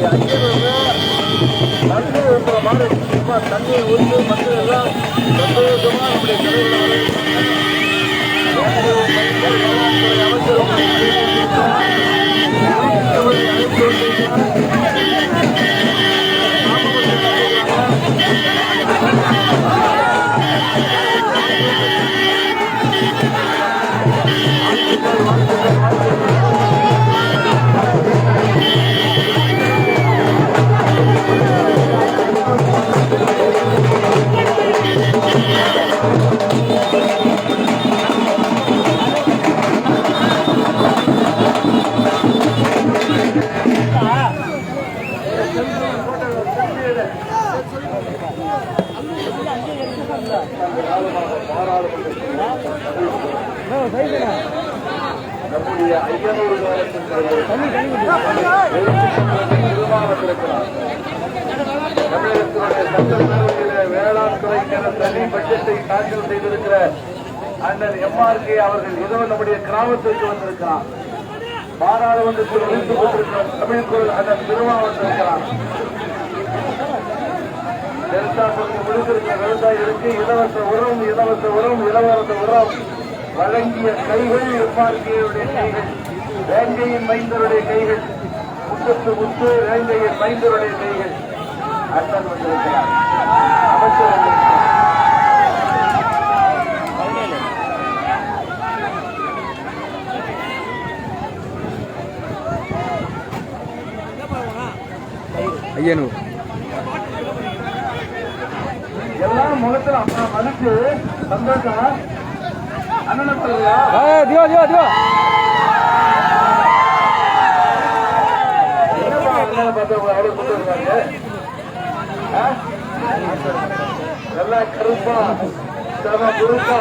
தண்ணி ஊற்றுற மாதிரி சும்மா தண்ணியை ஊற்றி மக்கள் எல்லாம் சந்தோஷமா நம்முடைய தலைவர்கள் நம்முடைய ஐயனூர் நிர்வாகத்திற்கிறார் தமிழகத்தினுடைய சட்டப்பேரவையில வேளாண் துறைக்கான தனி பட்ஜெட்டை தாக்கல் செய்திருக்கிற அண்ணன் எம்ஆர்கே அவர்கள் இதோ நம்முடைய கிராமத்திற்கு வந்திருக்கிறார். பாராளுமன்றத்தில் இருந்து கொண்டிருக்கிற தமிழ் குரல் அண்ணன் திருமாவட்டிருக்கிறார் டெல்டா பகுதி முடித்திருக்கிற விவசாயிகளுக்கு இலவச உரம் இலவச உரம் இலவச உரம் வழங்கிய கைகள் எம்ஆர்கேயுடைய கைகள் வேங்கையின் மைந்தருடைய கைகள் முத்தத்து முத்து வேங்கையின் மைந்தருடைய கைகள். அண்ணன் வந்திருக்கிறார். அமைச்சர் வந்திருக்கிறார். ஐயனூர் எல்லாம் முகத்துல மதிச்சு சந்தோஷம். அண்ணனை பாருங்களா திவா திவா திவா. என்னப்பா அண்ணனை பார்த்து அவ்வளவு கொண்டு வருவாங்க ஆ? நல்லா கருப்பா செம குருப்பா.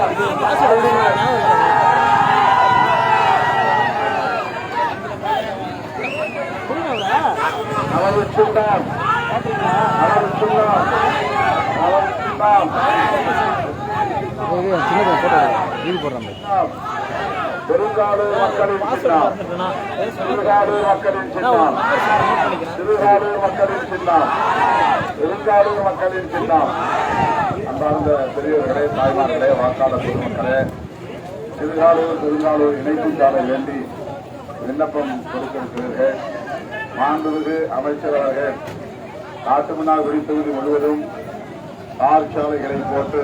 அவர் சொன்னார் அவர் சொன்னார் அவர் சொன்னார் சின்ன போட்டோ ரீல் போடுறாங்க பெருங்காடு மக்களின் சின்னம். சிறுகாடு மக்களின் சின்னம். சிறுகாடு மக்களின் சின்னம். பெருங்காடு மக்களின் சின்னம். அன்பார்ந்த பெரியவர்களே தாய்மார்களே வாக்காளர் பொதுமக்களே சிறுகாலூர் பெருங்காலூர் இணைப்பு சாலை வேண்டி விண்ணப்பம் கொடுத்திருக்கிறீர்கள். மாண்புமிகு அமைச்சர் அவர்கள் காட்டுமன்னாகுடி தொகுதி முழுவதும் தார் சாலைகளை போட்டு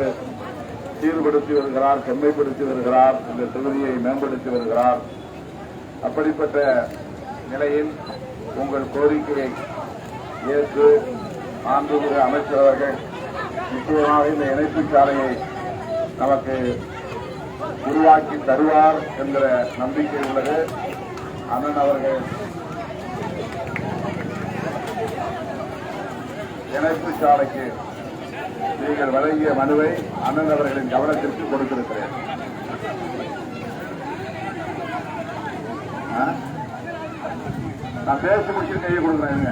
சீர்படுத்தி வருகிறார் செம்மைப்படுத்தி வருகிறார் இந்த தொகுதியை மேம்படுத்தி வருகிறார். அப்படிப்பட்ட நிலையில் உங்கள் கோரிக்கையை ஏற்று மாண்புமிகு அமைச்சர் அவர்கள் நிச்சயமாக இந்த இணைப்பு சாலையை நமக்கு உருவாக்கி தருவார் என்கிற நம்பிக்கை உள்ளது. அண்ணன் அவர்கள் இணைப்பு சாலைக்கு நீங்கள் வழங்கிய மனுவை அண்ணன் அவர்களின் கவனத்திற்கு கொடுத்திருக்கிறேன். ஆ? நான் பேச முடிச்சு கையை கொடுக்குறேன்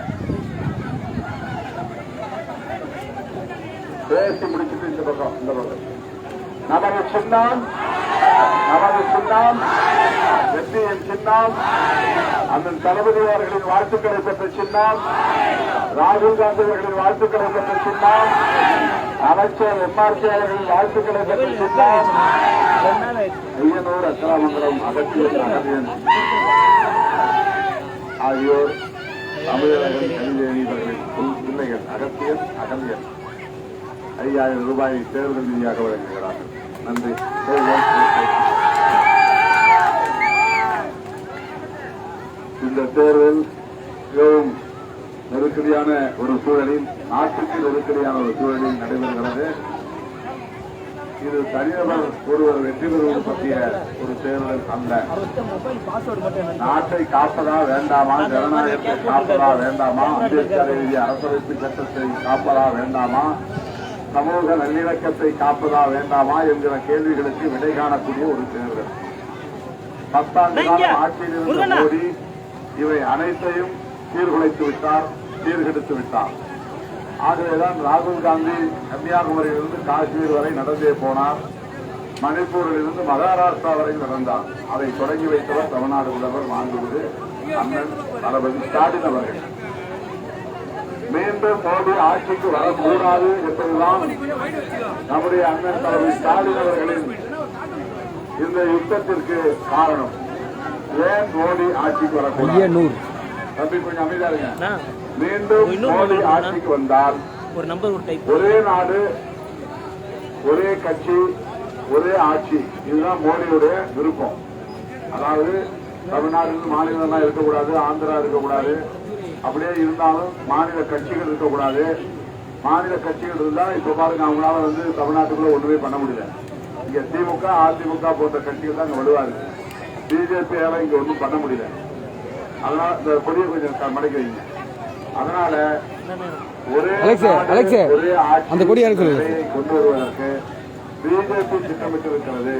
பேசி முடிச்சுட்டு இந்த பக்கம் இந்த பக்கம். நமது சின்னம் நமது சின்னம் வெற்றியின் சின்னம் அண்ணன் தளபதி அவர்களின் வாழ்த்துக்களை பெற்ற சின்னம் ராகுல் காந்தி அவர்களின் வாழ்த்துக்களை பெற்ற சின்னம் அமைச்சர் எம்ஆர்சி அவர்கள் வாழ்த்துக்களை பெற்ற ஐயனூர் அச்சராமங்கலம் அகத்தியன் ஆகியோர் தமிழகன் கல்வியணி பிள்ளைகள் அகத்தியன் அகந்தியன் ஐயாயிரம் ரூபாயை தேர்தல் நிதியாக வழங்குகிறார்கள். நன்றி. இந்த தேர்தல் மிகவும் நெருக்கடியான ஒரு சூழலில் நாட்டுக்கு நெருக்கடியான ஒரு சூழலில் நடைபெறுகிறது. இது தனிநபர் ஒருவர் வெற்றி பெறுவது பற்றிய ஒரு தேர்தல் அல்ல. நாட்டை காப்பதா வேண்டாமா? ஜனநாயகத்தை காப்பதா வேண்டாமா? அம்பேத்கர் எழுதிய அரசமைப்பு சட்டத்தை காப்பதா வேண்டாமா? சமூக நல்லிணக்கத்தை காப்பதா வேண்டாமா என்கிற கேள்விகளுக்கு விடை காணக்கூடிய ஒரு தேர்தல். பத்தாண்டு காலம் ஆட்சியில் இருந்த மோடி இவை அனைத்தையும் சீர்குலைத்து விட்டார் சீர்கெடுத்து விட்டார். ஆகவேதான் ராகுல் காந்தி கன்னியாகுமரியிலிருந்து காஷ்மீர் வரை நடந்தே போனார். மணிப்பூரில் இருந்து மகாராஷ்டிரா வரை நடந்தார். அதை தொடங்கி வைத்தவர் தமிழ்நாடு முதல்வர் மாண்புமிகு அண்ணன் தளபதி ஸ்டாலின் அவர்கள். மீண்டும் மோடி ஆட்சிக்கு வரக்கூடாது என்பதுதான் நம்முடைய அண்ணன் தலைவர் ஸ்டாலின் அவர்களின் இந்த யுத்தத்திற்கு காரணம். ஏன் மோடி ஆட்சிக்கு வரக்கூடாது? தம்பி கொஞ்சம் அமைதியா இருங்க. மீண்டும் மோடி ஆட்சிக்கு வந்தால் ஒரு நம்பர் ஒரு டைப் ஒரே நாடு ஒரே கட்சி ஒரே ஆட்சி. இதுதான் மோடியுடைய விருப்பம். அதாவது தமிழ்நாடு மாநிலம்லாம் இருக்கக்கூடாது ஆந்திரா இருக்கக்கூடாது. அப்படியே இருந்தாலும் மாநில கட்சிகள் இருக்கக்கூடாது. மாநில கட்சிகள் இருந்தா இப்ப பாருங்க அவங்களால வந்து தமிழ்நாட்டுக்குள்ள ஒண்ணுமே பண்ண முடியல. இங்க திமுக அதிமுக போன்ற கட்சிகள் தான் இங்க வலுவாரு பிஜேபியால இங்க ஒண்ணும் பண்ண முடியல. அதனால இந்த கொடியை கொஞ்சம் மடக்கி வைங்க. அதனால ஒரே அலெக்ஸே, அலெக்ஸே, அந்த எடுக்கல. முறையை கொண்டு வருவதற்கு பிஜேபி திட்டமிட்டிருக்கிறது.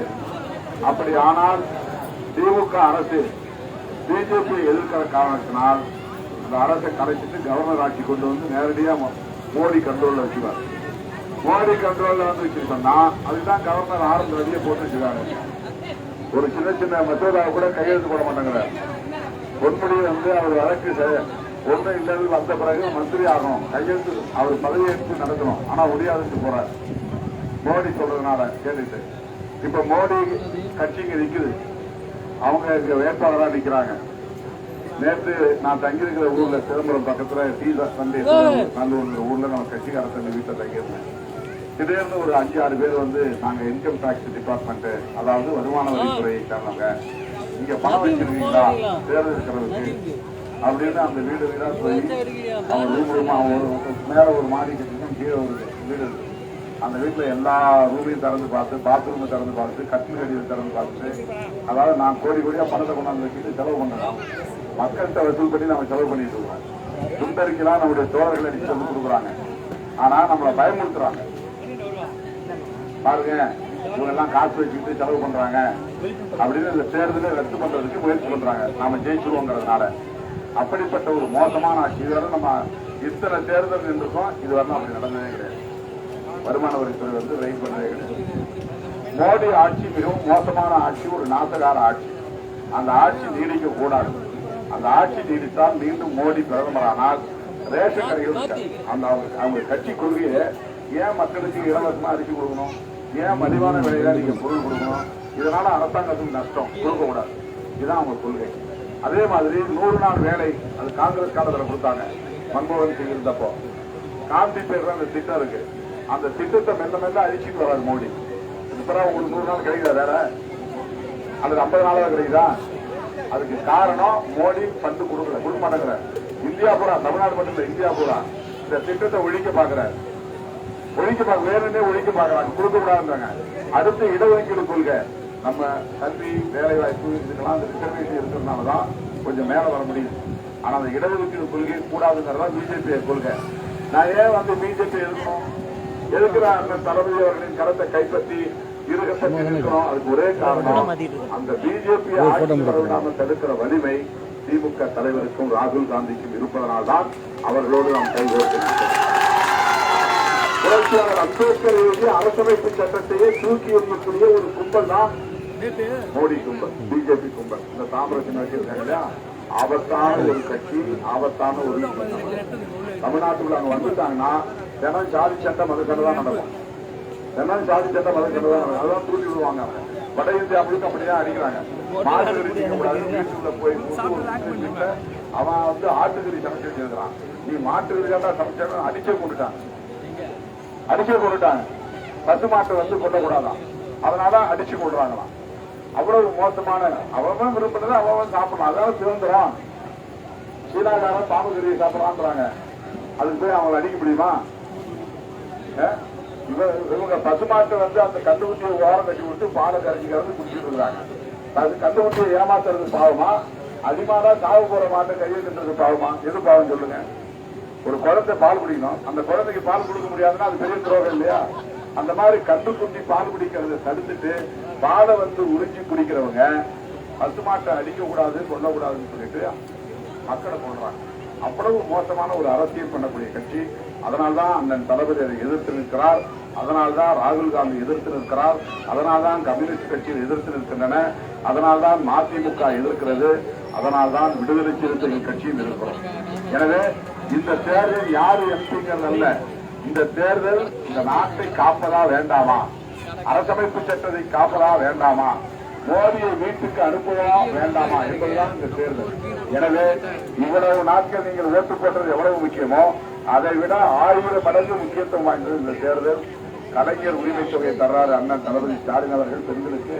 அப்படி ஆனால் திமுக அரசு பிஜேபி எதிர்க்கிற காரணத்தினால் அந்த அரசை கலைச்சிட்டு கவர்னர் ஆட்சி கொண்டு வந்து நேரடியா மோ- மோடி கண்ட்ரோல்ல வச்சுவார் மோடி கண்ட்ரோல்ல வந்து வச்சிருக்கோம்னா அதுதான் கவர்னர் ஆரம்ப வெளியே போட்டு வச்சிருக்காங்க ஒரு சின்ன சின்ன மசோதாவை கூட கையெழுத்து போட மாட்டேங்கிறார். பொன்முடி வந்து அவர் வழக்கு ஒண்ணு இல்லது வந்த பிறகு மந்திரி ஆகணும். கையெழுத்து அவர் பதவியேற்று நடத்தணும் ஆனா முடியாதுன்னு போறார் மோடி சொல்றதுனால கேட்டுட்டு. இப்ப மோடி கட்சிக்கு நிக்குது. அவங்க இங்க வேட்பாளரா நிக்கிறாங்க. நேற்று நான் தங்கியிருக்கிற ஊர்ல சிதம்பரம் பக்கத்துல டி சண்டே நல்லூர் ஊர்ல நம்ம கட்சிக்கார தம்பி வீட்டுல தங்கியிருந்தேன். திடீர்னு ஒரு அஞ்சு ஆறு பேர் வந்து நாங்க இன்கம் டாக்ஸ் டிபார்ட்மெண்ட் அதாவது வருமான வரித்துறையை சேர்ந்தவங்க இங்க பணம் வச்சிருக்கீங்களா? தேர்தல் இருக்கிறதுக்கு. அப்படின்னு அந்த வீடு வீடாக போய் அவன் ரூம் ரூமா ஒரு ஒரு மாடி கட்டிருக்கோம் கீழே ஒரு வீடு இருக்கு. அந்த வீட்டில் எல்லா ரூமையும் திறந்து பார்த்து பாத்ரூமை திறந்து பார்த்து கட்டில் கடியை திறந்து பார்த்து அதாவது நான் கோடி கோடியாக பணத்தை கொண்டாந்து வச்சுட்டு செலவு பண்ணலாம் மக்கள்கிட்ட வசூல் பண்ணி நம்ம செலவு பண்ணிட்டு இருக்கோம். சுந்தரிக்கெல்லாம் நம்முடைய தோழர்களை அடிச்சு சொல்லி கொடுக்குறாங்க. ஆனால் நம்மளை பயமுறுத்துறாங்க. பாருங்க இவங்க எல்லாம் காசு வச்சுக்கிட்டு செலவு பண்றாங்க. அப்படின்னு இந்த தேர்தலை ரத்து பண்றதுக்கு முயற்சி பண்றாங்க. நாம ஜெயிச்சிருவோங்கிறதுனால. அப்படிப்பட்ட ஒரு மோசமான ஆட்சி இதுவரை நம்ம இத்தனை தேர்தல் நின்றுக்கோம் இதுவரை அப்படி நடந்ததே கிடையாது. வருமான வரித்துறை வந்து ரைட் பண்ணதே கிடையாது. மோடி ஆட்சி மிகவும் மோசமான ஆட்சி ஒரு நாசகார ஆட்சி. அந்த ஆட்சி நீடிக்க கூடாது அந்த ஆட்சி நீடித்தால் மீண்டும் மோடி பிரதமரானால் ரேஷன் கடைகள் அந்த அவங்க அவங்க கட்சி கொள்கையை ஏன் மக்களுக்கு இலவசமா அரிசி கொடுக்கணும்? ஏன் மலிவான விலையில நீங்க பொருள் கொடுக்கணும்? இதனால அரசாங்கத்துக்கு நஷ்டம் கொடுக்க கூடாது இதுதான் அவங்க கொள்கை. அதே மாதிரி நூறு நாள் வேலை அது காங்கிரஸ் காலத்தில் கொடுத்தாங்க. மன்மோகன் சிங் இருந்தப்போ. காந்தி பேர் அந்த திட்டம் இருக்கு. அந்த திட்டத்தை மெல்ல மெல்ல அழிச்சிட்டு வராது மோடி. இப்பதான் உங்களுக்கு நூறு நாள் கிடைக்குதா வேற? அல்லது ஐம்பது நாளாக கிடைக்குதா? அதுக்கு காரணம் மோடி பண்டு கொடுக்கல கொடுக்க மாட்டேங்கிற இந்தியா பூரா தமிழ்நாடு மட்டும் இல்ல இந்தியா பூரா. இந்த திட்டத்தை ஒழிக்க பாக்குறாரு. ஒழிக்க பார்க்க வேணும்னே ஒழிக்க பாக்குறாங்க. கொடுக்க கூடாதுன்றாங்க. அடுத்து இடஒதுக்கீடு கொள்கை. நம்ம கல்வி வேலை வாய்ப்பு இதுக்கெல்லாம் அந்த ரிசர்வேஷன் இருக்கிறதுனாலதான் கொஞ்சம் மேல வர முடியுது ஆனா அந்த இடஒதுக்கீடு கொள்கை கூடாதுங்கிறதா பிஜேபி கொள்கை. நான் ஏன் வந்து பிஜேபி எதிர்க்கணும்? எதுக்குற அந்த தளபதி அவர்களின் கரத்தை கைப்பற்றி இருக்கணும் அதுக்கு ஒரே காரணம் அந்த பிஜேபி ஆட்சி வரவிடாமல் தடுக்கிற வலிமை திமுக தலைவருக்கும் ராகுல் காந்திக்கும் இருப்பதனால் தான் அவர்களோடு நாம் கைகோர்த்து புரட்சியாளர் அம்பேத்கர் எழுதிய அரசமைப்பு சட்டத்தையே தூக்கி எறியக்கூடிய ஒரு கும்பல் தான் மோடி கும்பல் பிஜேபி கும்பல். இந்த தாமிரத்தின் இருக்காங்க இல்லையா ஆபத்தான ஒரு கட்சி ஆபத்தான ஒரு தமிழ்நாட்டுக்குள்ள அங்க வந்துட்டாங்கன்னா தினம் சாதி மத சண்டை தான் நடக்கும். தினம் சாதி சண்டை தான் நடக்கும். அதான் தூண்டி விடுவாங்க. வட இந்தியா முழுக்க அப்படிதான் அடிக்கிறாங்க. மாட்டுக்கறி வீட்டுக்குள்ள போய் வீட்டுல அவன் வந்து ஆட்டுக்கறி சமைச்சு வச்சிருக்கிறான். நீ மாட்டுக்கறி தான் சமைச்சா அடிச்சே கொண்டுட்டான். அடிச்சே கொண்டுட்டாங்க பசு மாட்டை வந்து கொல்லக்கூடாதான். அதனால அடிச்சு கொள்றாங்களாம். அவ்வளவு மோசமான அவன் விரும்புறது அவன் சாப்பிடலாம் அதாவது சுதந்திரம் சீனாக்காரன் பாம்பு கறியை சாப்பிடலான்றாங்க அதுக்கு போய் அவங்களை அடிக்க முடியுமா? இவங்க பசுமாட்டை வந்து அந்த கண்டுகுட்டியை ஓரம் கட்டி விட்டு பாலை கரைச்சி கறந்து குடிச்சிட்டு இருக்காங்க. அது கண்டுகுட்டியை ஏமாத்துறது பாவமா? அதிகமான சாவு போற மாட்டை கையை கட்டுறது பாவமா? எது பாவம் சொல்லுங்க. ஒரு குழந்தை பால் குடிக்கணும். அந்த குழந்தைக்கு பால் கொடுக்க முடியாதுன்னா அது பெரிய துரோகம் இல்லையா? அந்த மாதிரி கண்டுக்குட்டி பால் குடிக்கிறத தடுத்துட்டு பாலை வந்து உறிஞ்சி குடிக்கிறவங்க பசுமாட்டை அடிக்க கூடாது கொல்லக்கூடாதுன்னு சொல்லிட்டு மக்களை கொள்றாங்க அவ்வளவு மோசமான ஒரு அரசியல் பண்ணக்கூடிய கட்சி. அதனால்தான் அண்ணன் தளபதி அதை எதிர்த்து நிற்கிறார். அதனால்தான் ராகுல் காந்தி எதிர்த்து நிற்கிறார். அதனால்தான் கம்யூனிஸ்ட் கட்சிகள் எதிர்த்து நிற்கின்றன. அதனால்தான் மதிமுக எதிர்க்கிறது. அதனால்தான் விடுதலை சிறுத்தைகள் கட்சியும் இருக்கிறோம் எனவே இந்த தேர்தல் யாரு எம்பிங்கிறது அல்ல. இந்த தேர்தல் இந்த நாட்டை காப்பதா வேண்டாமா? அரசமைப்பு சட்டத்தை காப்பதா வேண்டாமா? மோடியை வீட்டுக்கு அனுப்புவதா வேண்டாமா என்பதுதான் இந்த தேர்தல். எனவே இவ்வளவு நாட்கள் நீங்கள் ஓட்டு போட்டது எவ்வளவு முக்கியமோ அதை விட ஆயிரம் மடங்கு முக்கியத்துவம் வாய்ந்தது இந்த தேர்தல். கலைஞர் உரிமை தொகையை தர்றாரு அண்ணன் தளபதி ஸ்டாலின் அவர்கள். பெண்களுக்கு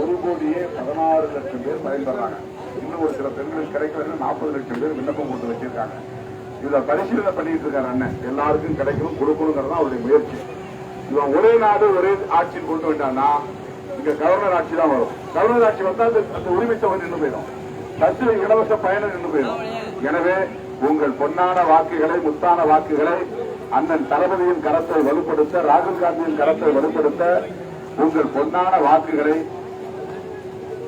ஒரு கோடியே பதினாறு லட்சம் பேர் பயன்படுறாங்க இன்னும் ஒரு சில பெண்களுக்கு கிடைக்கிறது நாற்பது லட்சம் பேர் விண்ணப்பம் கொடுத்து வச்சிருக்காங்க. இதை பரிசீலனை பண்ணிட்டு இருக்காரு அண்ணன். எல்லாருக்கும் கிடைக்கணும் கொடுக்கணுங்கிறது அவருடைய முயற்சி. இவன் ஒரே நாடு ஒரே ஆட்சி கொண்டு விட்டான்னா இங்க கவர்னர் ஆட்சி தான் வரும். கவர்னர் ஆட்சி வந்தா அந்த- உரிமை தொகை நின்று போயிடும். சத்து இலவச பயணம் நின்று போயிடும். எனவே உங்கள் பொன்னான வாக்குகளை முத்தான வாக்குகளை அண்ணன் தளபதியின் கரத்தை வலுப்படுத்த ராகுல் காந்தியின் கரத்தை வலுப்படுத்த உங்கள் பொன்னான வாக்குகளை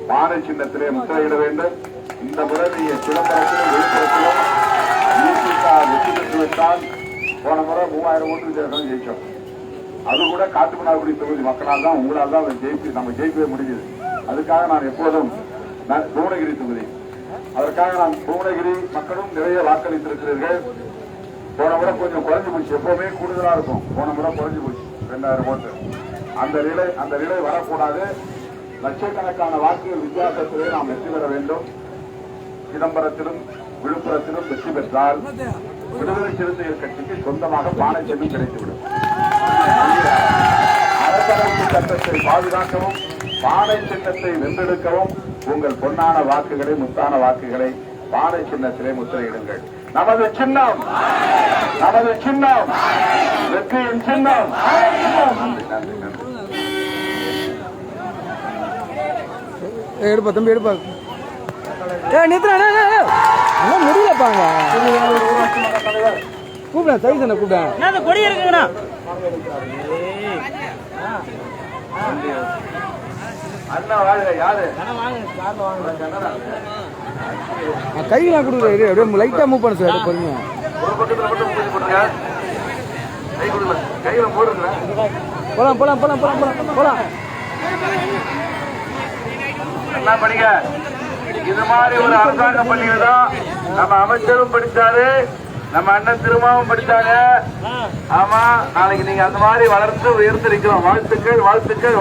பானை சின்னத்திலே முத்திரையிட வேண்டும். இந்த முறை நீங்க சிதம்பரத்திலும் விழுப்புரத்திலும் வெற்றி பெற்று விட்டால் போன முறை மூவாயிரம் ஓட்டு வித்தியாசம் ஜெயிச்சோம். அது கூட காட்டுமன்னார்குடி தொகுதி மக்களால் தான் உங்களால் தான் அதை ஜெயிச்சு நம்ம ஜெயிக்கவே முடிஞ்சது அதுக்காக நான் எப்போதும் நான் புவனகிரி தொகுதி. அதற்காக நான் புவனகிரி மக்களும் நிறைய வாக்களித்திருக்கிறீர்கள். போன முறை கொஞ்சம் குறைஞ்சு போச்சு. எப்பவுமே கூடுதலா இருக்கும். போன முறை குறைஞ்சு போச்சு. ரெண்டாயிரம் ஓட்டு. அந்த நிலை அந்த நிலை வரக்கூடாது. லட்சக்கணக்கான வாக்குகள் வித்தியாசத்திலே நாம் வெற்றி பெற வேண்டும். சிதம்பரத்திலும் விழுப்புரத்திலும் வெற்றி பெற்றால் விடுதலை சிறுத்தைகள் கட்சிக்கு சொந்தமாக பானை செல்லும் கிடைத்துவிடும். அரசமைப்பு சட்டத்தை பாதுகாக்கவும் பானை சின்னத்தை வென்றெடுக்கவும் உங்கள் பொன்னான வாக்குகளை முத்தான வாக்குகளை பானை சின்னத்திலே முத்திரையிடுங்கள். நமது சின்னம் நமது சின்னம் வெற்றியின் சின்னம். நன்றி நன்றி எடுப்பா தம்பி எடுப்பா. ஏ இன்னும் முடியலப்பாங்க கூப்பிடேன் சைஸ் என்ன கூப்பிட்டேன் கொடி இருக்குங்கண்ணா? கையெல்லாம் கொடுக்குறேன் அப்படியே லைட்டாக மூவ் பண்ண சார் பொறுமையா. போலாம் போலாம் போலாம் போலாம் போலாம் போலாம். என்ன படிங்க. இது மாதிரி ஒரு அரசாங்க பள்ளியில தான் நம்ம அமைச்சரும் படிச்சாரு. நம்ம அண்ணன் திருமாவும் படிச்சாங்க. ஆமா நாளைக்கு நீங்க அந்த மாதிரி வளர்ந்து உயர்ந்து நிக்கிறோம் வாழ்த்துக்கள் வாழ்த்துக்கள்